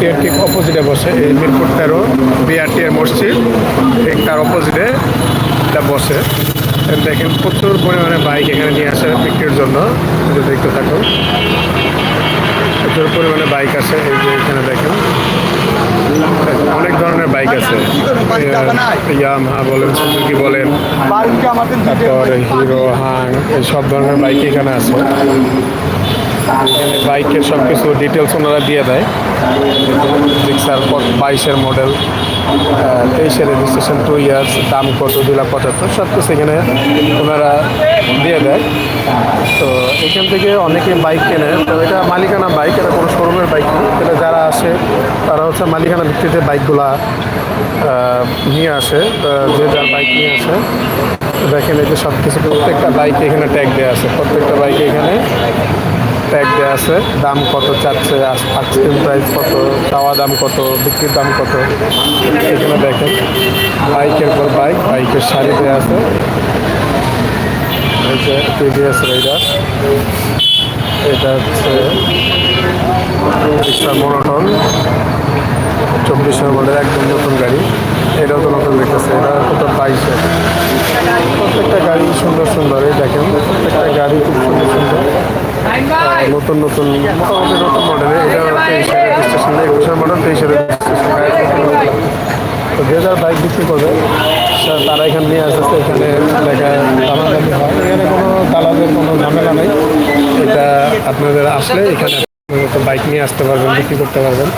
BRT এর ঠিক অপোজিটে বসে। এই মিরপুর তেরো বিআরটি এর মসজিদ ঠিক তার অপোজিটে এটা বসে। দেখেন প্রচুর পরিমাণে বাইক এখানে নিয়ে আসে বিক্রির জন্য। এই যে দেখতে থাকুন। প্রচুর পরিমাণে বাইক আছে এই যে এখানে দেখেন। অনেক ধরনের বাইক আছে। ইয়ামাহা বলেন সুজুকি বলেন তারপর হিরো হাং এই সব ধরনের বাইক এখানে আছে। এখানে বাইকের সব কিছু ডিটেলস ওনারা দিয়ে দেয়। বাইশের মডেল তেইশের রেজিস্ট্রেশন টু ইয়ার্স দাম কত, দুই লাখ পঁচাত্তর সব কিছু এখানে ওনারা দিয়ে দেয়। তো এখান থেকে অনেকে বাইক কেনে, তো এটা মালিকানা বাইক এটা কোনো শোরুমের বাইক না। এটা যারা আসে, তারা হচ্ছে মালিকানা ভিত্তিতে বাইকগুলা নিয়ে আসে যে যার বাইক নিয়ে আসে। দেখেন এই যে সব কিছু প্রত্যেকটা বাইকে এখানে ট্যাগ দেওয়া আছে। প্রত্যেকটা বাইকে এখানে ট্যাগ দেওয়া আছে। দাম কত চাচ্ছে? আইসক্রিম প্রাইস কত? চাওয়া দাম কত? বিক্রির দাম কত? এখানে দেখেন। বাইকের পর বাইক বাইকের শাড়ি দেওয়া আছে। এটা হচ্ছে নতুন গাড়ি। তো নতুন এটা কত? প্রত্যেকটা গাড়ি সুন্দর দেখেন, প্রত্যেকটা গাড়ি খুব সুন্দর সুন্দর। নতুন নতুন মোটামুটি নতুন মডেল এটা তেইশে রেজিস্ট্রেশন একুশের মডেল তেইশে তো যে যার বাইক বিক্রি করবে তারা এখানে নিয়ে আসতেছে এখানে দেখা দামাদামি হয়। এখানে কোনো দালালের কোনো ঝামেলা নেই। এটা আপনাদের আসলে এখানে বাইক নিয়ে আসতে পারবেন বিক্রি করতে পারবেন।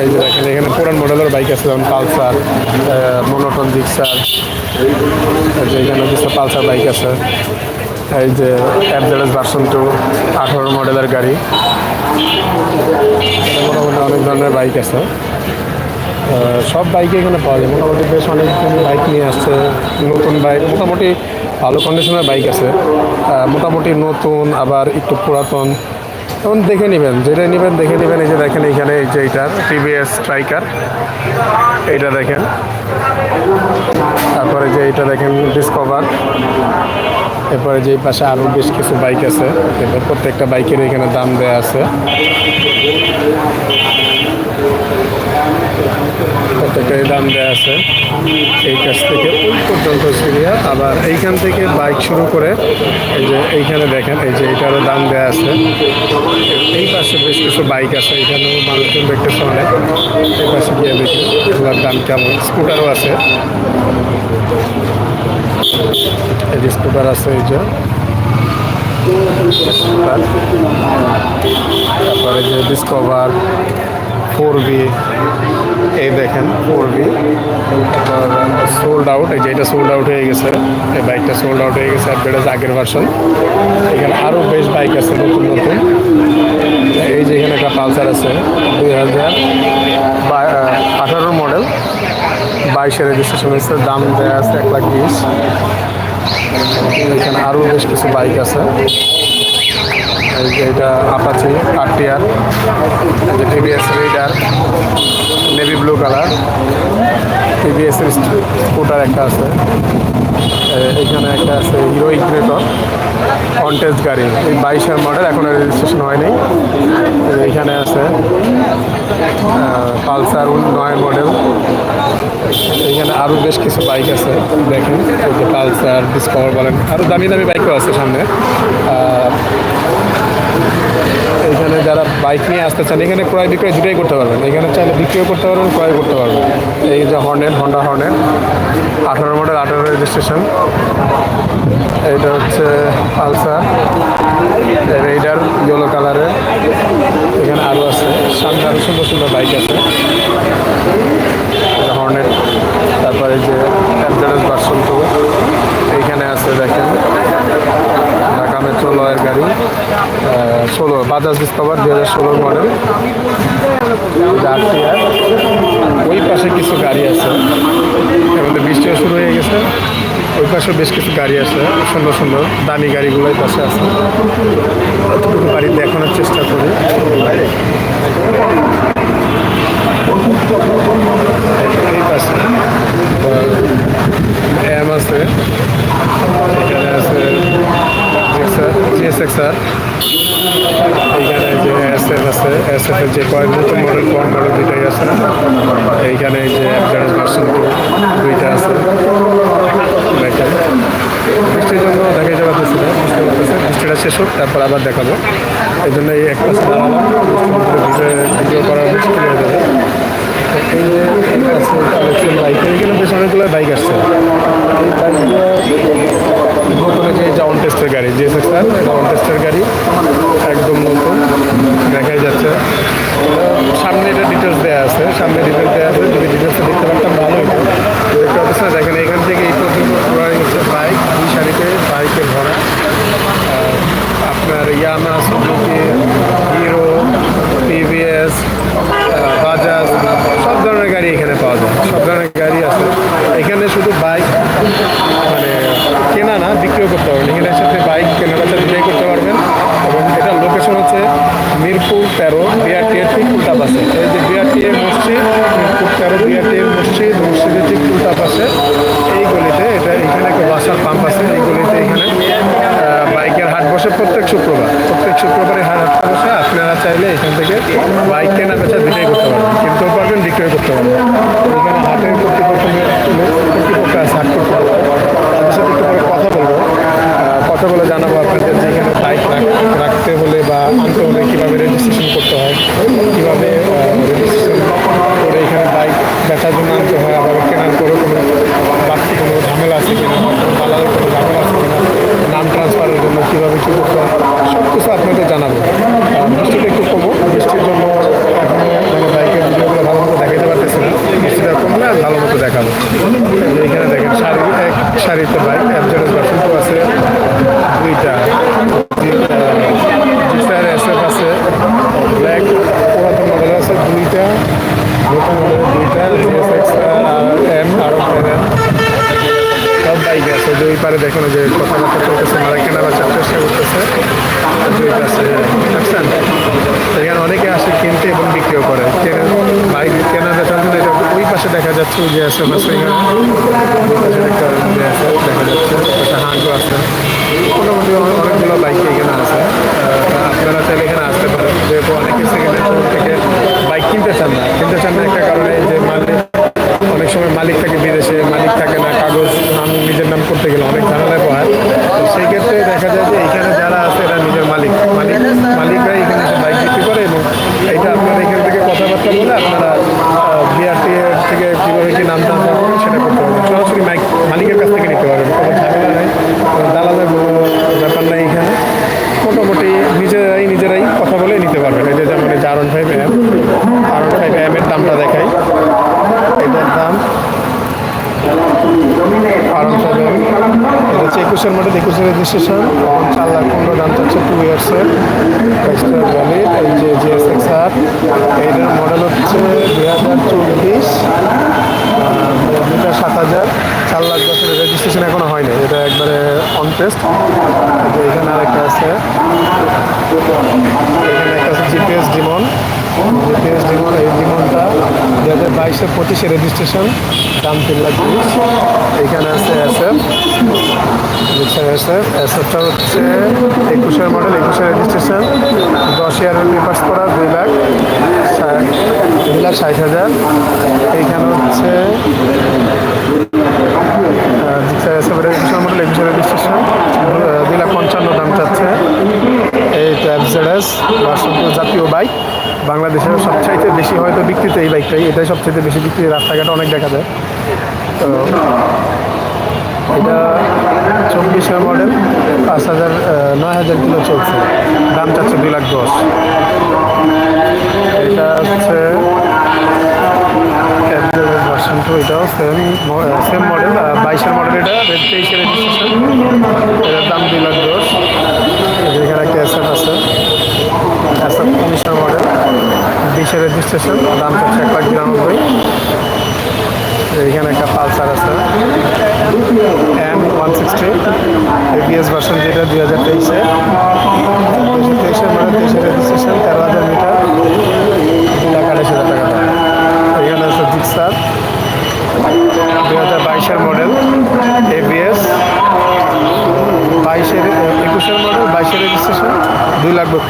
এই যে দেখেন এখানে পুরান মডেলের বাইক আছে যেমন পালসার মনোটন জিক্সার এখানে পালসার বাইক আছে। এই যে ভার্সন টু আঠারো মডেলের গাড়ি। মোটামুটি অনেক ধরনের বাইক আছে। সব বাইকে এখানে পাওয়া যায়। মোটামুটি বেশ অনেক বাইক নিয়ে আসছে। নতুন বাইক, মোটামুটি ভালো কন্ডিশনের বাইক আছে। মোটামুটি নতুন, আবার একটু পুরাতন। এখন দেখে নেবেন, যেটা নেবেন দেখে নেবেন, এই যে দেখেন এখানে এই যে এইটার টিভিএস স্ট্রাইকার এইটা দেখেন। তারপরে যে এইটা দেখেন ডিসকভার এরপরে যে পাশে আরও বেশ কিছু বাইক আছে প্রত্যেকটা বাইকের এখানে দাম দেওয়া আছে। প্রত্যেকটাই দাম দেওয়া আছে। এই কাছ থেকে ওই পর্যন্ত সিরিয়া। আবার এইখান থেকে বাইক শুরু করে, এই যে এইখানে দেখেন, এই যে এটারও দাম দেওয়া আছে। এই পাশে বেশ কিছু বাইক আছে, এখানেও মানুষজন দেখতেছে অনেক। এই পাশে গিয়ে দেখি, এগুলোর দাম কেমন। স্কুটারও আছে। এই যে স্কুটার আছে, এই যে। তারপরে যে ডিসকভার ফোর এই দেখেন ফোর বি সোল্ড আউট এই যে এটা সোল্ড আউট হয়ে গেছে। এই বাইকটা সোল্ড আউট হয়ে গেছে অ্যাডভার্টাইজ আগের ভার্সন এখানে আরও বেশ বাইক আছে নতুন নতুন। এই যে এখানে একটা পালসার আছে, দুই হাজার আঠারো মডেল বাইশের রেজিস্ট্রেশন হয়েছে, দাম দেওয়া আছে এক লাখ বিশ। এখানে আরও বেশ কিছু বাইক আছে। এটা আপাচি আরটিআর যে TVS Raider navy blue colour TVS scooter একটা আছে। এখানে একটা আছে হিরো ইগ্রেটর কন্টেস্ট গাড়ি, এই বাইশের মডেল এখনও রেজিস্ট্রেশন হয়নি। এখানে আছে পালসার নয় মডেল এখানে আরও বেশ কিছু বাইক আছে, দেখেন পালসার ডিসকভার বলেন আরও দামি দামি বাইকও আছে সামনে। এখানে যারা বাইক নিয়ে আসতে চান, এখানে ক্রয় বিক্রয় দুটোই করতে পারবেন। এখানে চাইলে বিক্রিও করতে পারবেন, ক্রয় করতে পারবেন। এই যে হর্নেট হন্ডা হর্নেট আঠারো মডেল আঠারো রেজিস্ট্রেশন এটা হচ্ছে পালসার রেইডার ইয়েলো কালারের এখানে আরও আছে, সামনে আরও সুন্দর সুন্দর বাইক আছে। হর্নেট তারপরে যে অ্যাডজারেস ভার্সন টু এইখানে আছে দেখেন। ঢাকা মেট্রো লয়ের গাড়ি ষোলো, বাজাজ ডিসকভার দু হাজার ষোলোর মডেল ওই পাশে কিছু গাড়ি আছে মধ্যে বৃষ্টিও শুরু হয়ে গেছে। ওই পাশে বেশ কিছু গাড়ি আছে, সুন্দর সুন্দর দামি গাড়িগুলো ওই পাশে আছে। যতটুকু বাড়ি দেখানোর চেষ্টা করি। এই পাশে এম আছে, এখানে আছে জিএসএক্সআর এখানে যে এস এফ আছে এস এফ যে কয়েক নতুন মডেল কম মডেল দুইটাই আছে। এইখানে এই যে অ্যাডভারেজ ভার্সন দুইটা আছে। দেখেন। বৃষ্টির জন্য দেখা যাবে পারতেছি না বুঝতে পারতেছে বৃষ্টিটা শেষ হোক, তারপর আবার দেখাবো। এই জন্য এই এক পাশে ভিডিও করা মুশকিল হয়ে যাবে। বাইক এখানে বেশ অনেকগুলো বাইক আসছে নতুন যে জাউন টেস্টের গাড়ি যে স্যার জাউন টেস্টের গাড়ি একদম নতুন দেখাই যাচ্ছে সামনে এটা ডিটেলস দেওয়া আছে সামনে ডিটেলস দেওয়া আছে যদি ডিটেলসটা দেখতে পারতাম ভালো দেখতে পাচ্ছি দেখেন এখান থেকে এই পর্যন্ত পুরো হচ্ছে বাইক দুই সারিতে বাইকে ভরা আপনার Yamaha Suzuki Hero TVS Bajaj সব ধরনের গাড়ি এখানে পাওয়া যায় সব ধরনের গাড়ি আছে এখানে শুধু বাইক মানে কেনা না বিক্রিও করতে পারবেন এখানে সাথে বাইক কেনা বেচা দুটাই করতে পারবেন এবং এটার লোকেশন হচ্ছে মিরপুর তেরো বিআরটি এর ঠিক উল্টা পাশে এই যে বিআরটি এর মসজিদ মিরপুর তেরো বিআরটি এর মসজিদ মসজিদের ঠিক উল্টা পাশে এই গলিতে এটা এখানে একটা বাসার পাম্প আছে এই গলিতে এখানে আহ, বাইকের হাট বসে প্রত্যেক শুক্রবার প্রত্যেক শুক্রবারে হাট হাটটা বসে আপনারা চাইলে এখান থেকে বাইক কেনা বেচা দুটাই করতে পারবেন কিনতেও পারবেন বিক্রয় করতে পারবেন এখানে হাটের কর্তৃপক্ষ কর্তৃপক্ষ আছে হাট কর্তৃপক্ষ তাদের সাথে একটু পরে কথা বলব আহ, কথা বলে জানাব আপনাদের যে এখানে বাইক রাখ- রাখতে হলে বা আনতে হলে কীভাবে রেজিস্ট্রেশন করতে হয় কীভাবে রেজিস্ট্রেশন করে এখানে বাইক বেচার জন্য আনতে হয় আবার কেনার পরে কোনো বাড়তি কোনো ঝামেলা আছে কিনা বা কোনো দালালের কোনো ঝামেলা আছে কিনা নাম ট্রান্সফারের জন্য কীভাবে কী করতে হয় সব কিছু আপনাদের জানাব আর বৃষ্টিটা একটু কমো বৃষ্টির জন্য এখনও মানে বাইকের ভিডিওগুলো ভালো মতো দেখাতে পারতেছি না বৃষ্টিটা কমলে আর ভালো মতো দেখাবো এই যে এখানে দেখেন সারি এক সারিতে বাইক অ্যাভজারেজ ভার্সন টু আছে দুইটা জিক্সার এস এফ আছে ব্ল্যাক পুরাতন মডেল আছে দুইটা নতুন মডেলের দুইটা জিএসএক্স এম আরও এম সব বাইক আছে যে ওই যে কথাবার্তা চলতেছে মারা কেনারা চেষ্টা করতেছে দুই বুঝছেন এখানে অনেকে আসে কিনতে এবং বিক্রিও করে। বাইক কেনা বেচার জন্য এটা ওই পাশে দেখা যাচ্ছে যে আছে পাশে দেখা যাচ্ছে, একটা হাঁটু আছে। মোটামুটি অনেকগুলো বাইক এখানে আছে। আপনারা চাইলে এখানে আসতে পারেন যেহেতু অনেকে সেকেন্ড হ্যান্ড থেকে বাইক কিনতে চান না কিনতে চান না একটা কারণে যে মালিক অনেক সময় মালিক থাকে বিদেশে মালিক থাকে না কাগজ নাম নিজের নাম করতে গেলে অনেক ঝামেলায় পোহায় তো সেই ক্ষেত্রে দেখা যায় যে এখানে যারা আছে এরা নিজের মালিক মালিক মালিকরাই এখানে এসে বাইক বিক্রি করে এবং এটা আপনারা এখান থেকে কথাবার্তা বলে আপনারা বিআরটি থেকে কীভাবে কি নাম টাম করবেন সেটা করতে পারবেন সরাসরি মাইক মালিকের কাছ থেকে নিতে পারবেন কোনো ঝামেলা নেই কোনো দালালের কোনো ব্যাপার নেই এখানে মোটামুটি নিজেরাই নিজেরাই কথা বলে নিতে পারবেন এই যে যেমন এই যে R one five M R one five M এর দামটা দেখাই। এটার দাম ওয়ান এটা হচ্ছে একুশের মডেল একুশের রেজিস্ট্রেশন চার লাখ পনেরো দাম চাচ্ছে টু ইয়ার্সের এক্সট্রা এই যে জিএসএক্স আর। এইটার মডেল হচ্ছে দুই হাজার চব্বিশ। দুটা সাত হাজার। চার লাখ দশের রেজিস্ট্রেশন এখনও হয়নি এটা একবারে অন টেস্ট এখানে আরেকটা আছে। এখানে একটা আছে জিপিএস ডিমন জিপিএস ডিমন এই ডিমনটা দু হাজার বাইশে পঁচিশে রেজিস্ট্রেশন দাম তিন লাখ তিরিশ S F S F S এফটা হচ্ছে একুশের মডেল একুশের রেজিস্ট্রেশন দশ ইয়ারের পেপার্স করা, দুই লাখ দুই লাখ ষাট হাজার। এইখানে হচ্ছে এসএফের একুশের মডেল একুশের রেজিস্ট্রেশন দুই লাখ পঞ্চান্ন দাম চাচ্ছে। ট্যাবজেডএস বাসন্তপুর জাতীয় বাইক বাংলাদেশের সবচাইতে বেশি হয়তো বিক্রিতে এই বাইকটাই এটাই সবচাইতে বেশি বিক্রি রাস্তাঘাট অনেক দেখা যায়। তো এটা চব্বিশের মডেল পাঁচ হাজার নয় হাজার কিলো চলছে। দাম চাচ্ছে দুই লাখ দশ। এটা হচ্ছে ভার্সন টু এটাও সেম সেম মডেল বাইশের মডেল এটা রেড তেইশের রেজিস্ট্রেশন এটার দাম দুই লাখ দশ। এখানে একটা এসএফ আছে। এসএফ উনিশের মডেল বিশের রেজিস্ট্রেশন দাম চাচ্ছে এক লাখ বিরানব্বই এখানে একটা পালসার আছে। N one sixty ABS version যেটা দুই হাজার তেইশে। তেইশের মানে তেইশের রেজিস্ট্রেশন তেরো হাজার মিটার দু লাখ আড়াইশ হাজার টাকা দাম এখানে আছে জিক্সার দুই হাজার বাইশের মডেল এবিএস বাইশের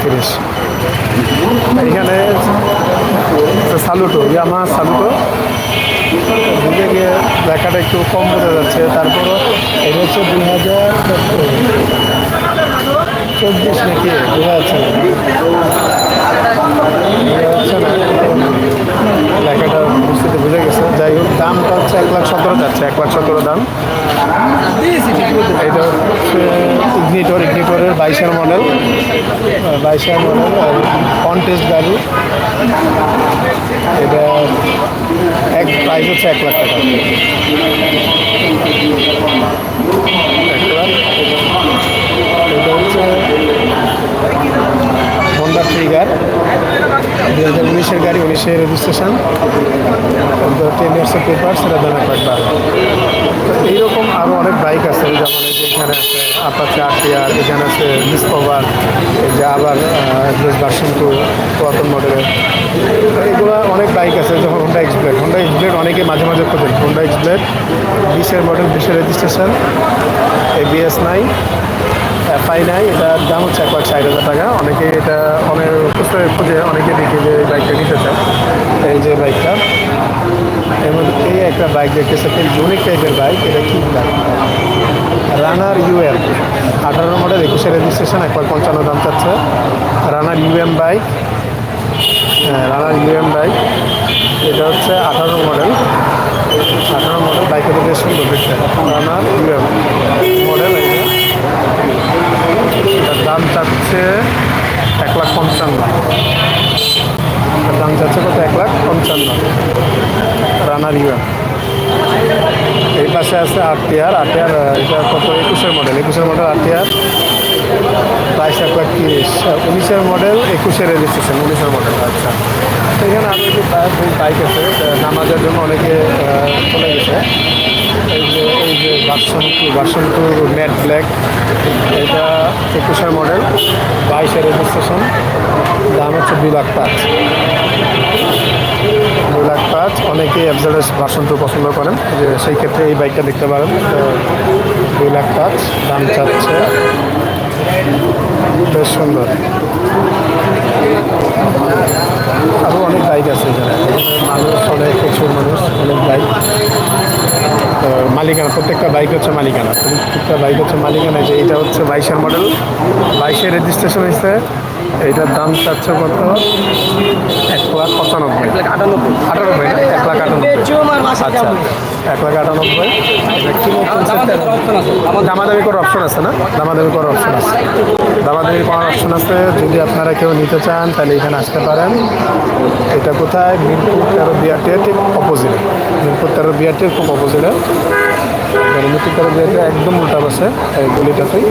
বত্রিশ এখানে সালুটো, ইয়ামা সালুটো। বুঝে গিয়ে দেখাটা একটু কম বোঝা যাচ্ছে। তারপরও এটা হচ্ছে দুই হাজার চব্বিশ নাকি? বোঝা যাচ্ছে না লেখাটা বুঝতে বুঝে গেছে যাই হোক দামটা হচ্ছে এক লাখ সতেরো যাচ্ছে, এক লাখ সতেরো দাম। এটা হচ্ছে ইগনিটর ইগনিটরের বাইশের মডেল বাইশের মডেল আর কন্টেস্ট গাড়ি এটা এক প্রাইস হচ্ছে এক লাখ টাকা এক লাখ এটা হচ্ছে হন্ডা দু হাজার উনিশের গাড়ি উনিশের রেজিস্ট্রেশন টেন ইয়ার্সের পেপার সেটা দেন টাকা তো এইরকম আরও অনেক বাইক আছে, যেমন এই যে এখানে আছে আপাচে আটিয়ার এখানে আছে ডিসকভার যে আবার ভার্সন টু পুরাতন মডেলের তো এইগুলো অনেক বাইক আছে, যেমন হোন্ডা এক্সপ্লেড হোন্ডা এক্সপ্লেড অনেকে মাঝে মাঝে খোঁজেন। হোন্ডা এক্সপ্লেড বিশের মডেল বিশের রেজিস্ট্রেশন এ এবিএস নাই এফআই নাই। এটার দাম হচ্ছে এক লাখ ষাট হাজার টাকা। অনেকে এটা অনেক খুঁজে অনেকে দেখে যে বাইকটা নিতে চায়। এই যে বাইকটা এবং এই একটা বাইক দেখতেছে, খুব ইউনিক টাইপের বাইক এটা কি বাইক রানার ইউএম আঠারো মডেল একুশে রেজিস্ট্রেশন এক লাখ পঞ্চান্ন দাম চাচ্ছে। Runner UM bike Runner UM bike এটা হচ্ছে আঠারো মডেল আঠারো মডেল বাইকের বেশ সুন্দর দেখতে। রানার ইউএম মডেল এটার দাম চাচ্ছে এক লাখ পঞ্চান্ন। দাম চাচ্ছে কত? এক লাখ পঞ্চান্ন। রানার ইউএম এই পাশে আছে আরটিআর। আরটিআর এটা কত? একুশের মডেল। একুশের মডেল আরটিআর। বাইশ এক উনিশের মডেল একুশের রেজিস্ট্রেশন উনিশের মডেল আচ্ছা। তো এখানে আরও যে বাইক আছে নামাজের জন্য অনেকে চলে গেছে। এই যে এই যে version two version two matte black এটা একুশের মডেল বাইশের রেজিস্ট্রেশন দাম হচ্ছে দুই লাখ পাঁচ। দুই লাখ পাঁচ অনেকে অ্যাবজারেস ভার্সন টু পছন্দ করেন, যে সেই ক্ষেত্রে এই বাইকটা দেখতে পারেন। তো দুই লাখ পাঁচ, দাম চাচ্ছে বেশ সুন্দর। আরও অনেক বাইক আছে এখানে। মানুষ, অনেক প্রচুর মানুষ, অনেক বাইক মালিকানা, প্রত্যেকটা বাইক হচ্ছে মালিকানা। প্রত্যেকটা বাইক হচ্ছে মালিকানা। যে এটা হচ্ছে বাইশের মডেল বাইশের রেজিস্ট্রেশন হয়েছে। এইটার দাম চাচ্ছে কত? এক লাখ পঁচানব্বই। আটানব্বই? এক লাখ আটানব্বই। আচ্ছা এক লাখ আটানব্বই। দামাদামি করার অপশন আছে না? দামাদামি করার অপশন আছে। দামাদামি করার অপশন আছে। যদি আপনারা কেউ নিতে চান, তাহলে এখানে আসতে পারেন। এটা কোথায়? মিরপুর তেরো বিআরটির ঠিক অপোজিটে মিরপুর তেরো বিআরটির খুব অপোজিটে তেরো একদম উল্টা পাশে এই গলিটাতেই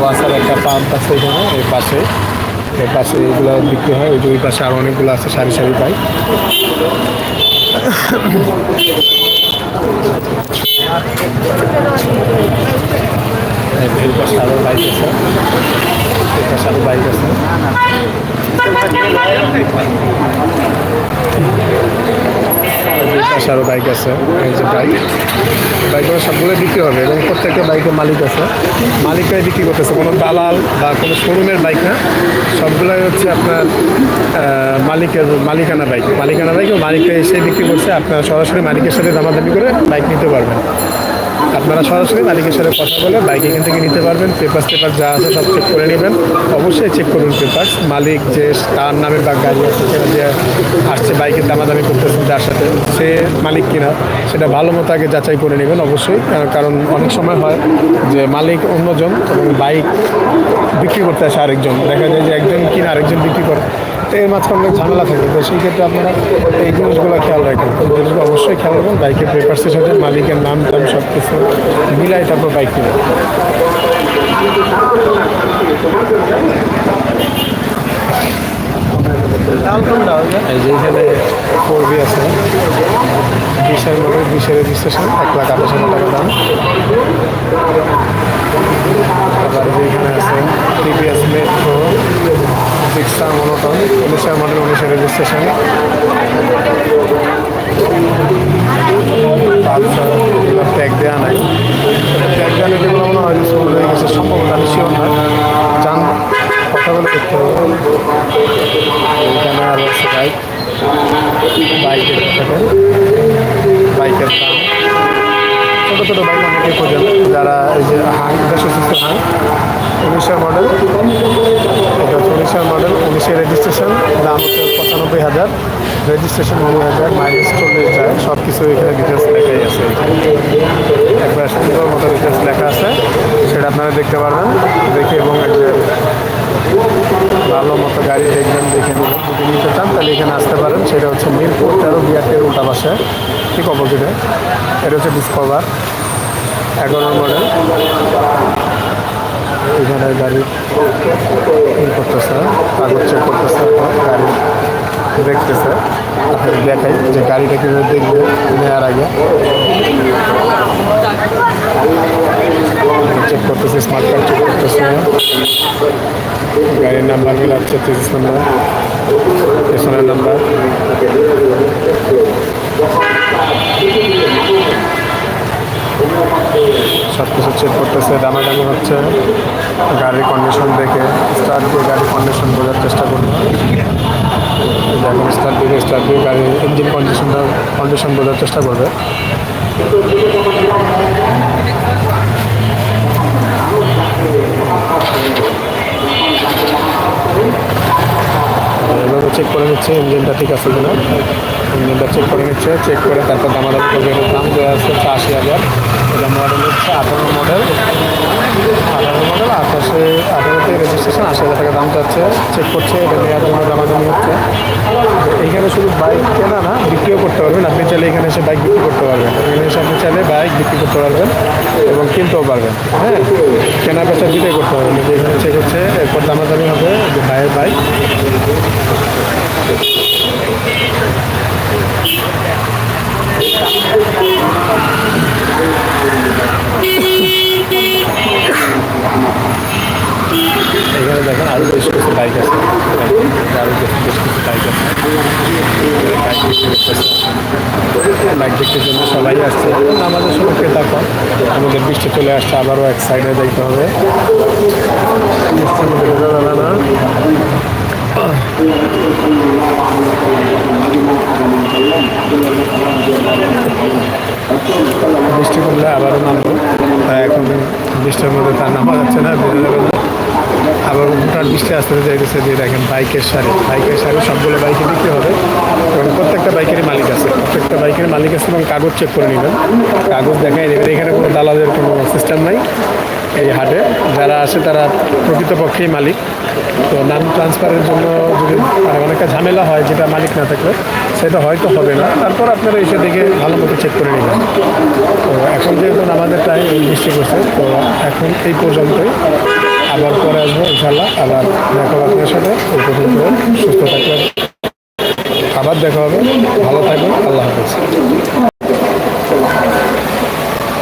ওয়াসার একটা পাম্প আছে এখানে, এই পাশে। পাশে এগুলো বিক্রি হয় ওই যে পাশে আরও অনেকগুলো আছে সারি সারি বাইক এই পাশে আরও বাইক আছে এই বাইক আছে যে বাইক। বাইকগুলো সবগুলো বিক্রি হবে এবং প্রত্যেকটা বাইকের মালিক আছে। মালিকরাই বিক্রি করতেছে। কোনো দালাল বা কোনো শোরুমের বাইক না। সবগুলাই হচ্ছে আপনার মালিকের মালিকানা বাইক। মালিকানা বাইক ও মালিকরা এসে বিক্রি করছে। আপনারা সরাসরি মালিকের সাথে দামাদামি করে বাইক নিতে পারবেন। আপনারা সরাসরি মালিকের সাথে কথা বলে বাইক এখান থেকে নিতে পারবেন পেপার টেপার যা আছে সব চেক করে নেবেন। অবশ্যই চেক করুন পেপার মালিক যে তার নামের বা গাড়ি আছে সেটা যে আসছে, বাইকের দামাদামি করতেছে যার সাথে, সে মালিক কিনা, সেটা ভালো মতো আগে যাচাই করে নেবেন অবশ্যই। কারণ- অনেক সময় হয় যে মালিক অন্যজন এবং বাইক বিক্রি করতে আসে আরেকজন। দেখা যায় যে একজন কিনা, আরেকজন বিক্রি করে। এর মাঝখানে অনেক ঝামেলা থাকে। তো সেই ক্ষেত্রে আপনারা এই জিনিসগুলো খেয়াল রাখবেন জিনিসগুলো অবশ্যই খেয়াল রাখবেন। বাইকের পেপারসের সাথে মালিকের নাম, টাম সব কিছু মিলাই তারপর বাইক বি আছে। মধ্যে আছে মেট্রো সিক্সটা মনোটন উনিশের মডেল উনিশের রেজিস্ট্রেশন ট্যাগ দেওয়া নাই। ট্যাগ দেওয়া নেই মনে হয় স্কুল হয়ে গেছে সম্ভবত আমি শিওর না। যান কথা বলে হবে। বাইক বাইক দেখতে থাকেন বাইকের দাম। ছোটো ছোটো বাইক অনেকে খোঁজেন, যারা এই যে হাং দেড়শো সিসি হাং উনিশের মডেল এটা হচ্ছে উনিশের মডেল উনিশের রেজিস্ট্রেশন দাম হচ্ছে পঁচানব্বই হাজার রেজিস্ট্রেশন দুই হাজার মাইলেজ চল্লিশ যায় সব কিছু এখানে ডিটেলস লেখাই আছে। একবার সুন্দর মতো ডিটেলস লেখা আছে, সেটা আপনারা দেখতে পারবেন, দেখে এবং ভালো মতো গাড়ি দেখবেন, দেখে নেবেন যদি নিতে চান, তাহলে এখানে আসতে পারেন। সেটা হচ্ছে মিরপুর তেরো বিআরটির উল্টা পাশে, ঠিক অপোজিটে। এটা হচ্ছে ডিসকভার এগারো মডেল এখানে গাড়ি করতেছে, কাগজ চেক করতেছে, গাড়ি দেখতেছে। দেখাই যে গাড়িটা কীভাবে দেখবে, নেওয়ার আগে। চেক করতেছে স্মার্ট কার্ড চেক করতেছে। গাড়ির নাম্বার মিলাচ্ছে, তিরিশ নাম্বার। পেছনের নাম্বার সব কিছু চেক করতেছে, দামাদামি হচ্ছে। গাড়ির কন্ডিশন দেখে স্টার্ট দিয়ে গাড়ির কন্ডিশন বোঝার চেষ্টা করবে। এখন স্টার্ট দিয়ে স্টার্ট দিয়ে গাড়ির ইঞ্জিন কন্ডিশনটা কন্ডিশন বোঝার চেষ্টা করবে। চেক করে নিচ্ছে ইঞ্জিনটা ঠিক আছে কিনা। ইঞ্জিনটা চেক করে নিচ্ছে চেক করে তারপর দামাদামি করবে। দাম দেওয়া আছে হচ্ছে আশি হাজার। এটা মডেল হচ্ছে আঠারো মডেল আঠারো মডেল আঠাশে আঠারোতে রেজিস্ট্রেশন আশি হাজার টাকা দাম চাচ্ছে চেক করছে এটা নেওয়ার জন্য দামাদামি হচ্ছে। এইখানে শুধু বাইক কেনা না, বিক্রিও করতে পারবেন। আপনি চাইলে এখানে এসে বাইক বিক্রি করতে পারবেন। এখানে এসে আপনি চাইলে বাইক বিক্রি করতে পারবেন এবং কিনতেও পারবেন। হ্যাঁ? কেনা বেচা দুটাই করতে পারবেন। যে এখানে চেক হচ্ছে, এরপর দামাদামি হবে যে ভাইয়ের বাইক এখানে দেখেন আরও বেশ কিছু বাইক আছে। আরও বেশ কিছু বাইক আছে। বাইক বিক্রির জন্য সবাই আসছে। আমাদের সময় ক্রেতা কম আমাদের বৃষ্টি চলে আসছে, আবারও এক সাইডে যাইতে হবে। বৃষ্টি পড়লে আবারও নামবো। এখন বৃষ্টির মধ্যে তার নামা যাচ্ছে না। আবার হঠাৎ বৃষ্টি আসতে যাইতেছে যে দেখেন বাইকের সারে। বাইকের সারি, সবগুলো বাইকে বিক্রি হবে। এবং প্রত্যেকটা বাইকেরই মালিক আছে। প্রত্যেকটা বাইকের মালিক আছে এবং কাগজ চেক করে নেবেন। কাগজ দেখাই দেবেন। এখানে কোনো দালালের কোনো সিস্টেম নাই এই হাটে। যারা আসে তারা প্রকৃতপক্ষেই মালিক। তো নাম ট্রান্সফারের জন্য যদি মানে অনেকটা ঝামেলা হয়, যেটা মালিক না থাকলে, সেটা হয়তো হবে না। তারপর আপনারা এসে দেখে ভালো মতো চেক করে নেবেন। তো এখন যেহেতু আমাদের টাইম বৃষ্টি করছে তো এখন এই পর্যন্তই। আবার পরে আসব ইনশাল্লাহ আবার দেখা আপনার সাথে। সুস্থ থাকবেন। আবার দেখা হবে। ভালো থাকবেন। আল্লাহ হাফেজ।